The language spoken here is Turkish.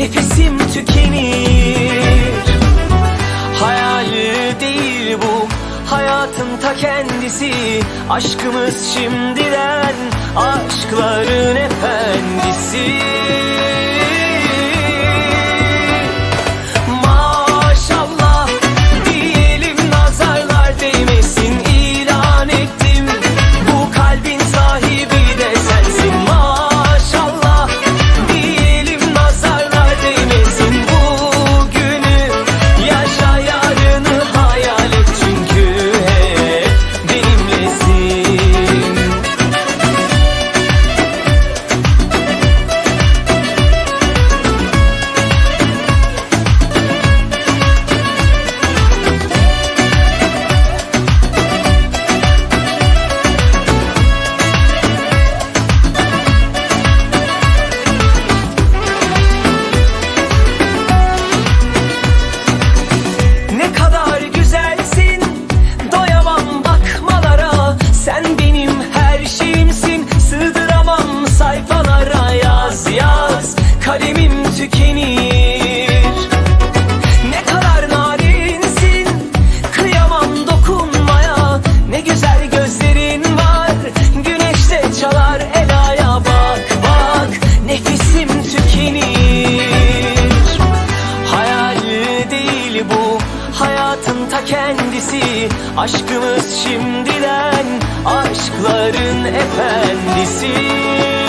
nefesim tükenir. Hayal değil bu hayatın ta kendisi. Aşkımız şimdiden aşkların efendisi. kendisi Aşkımız şimdiden aşkların efendisi.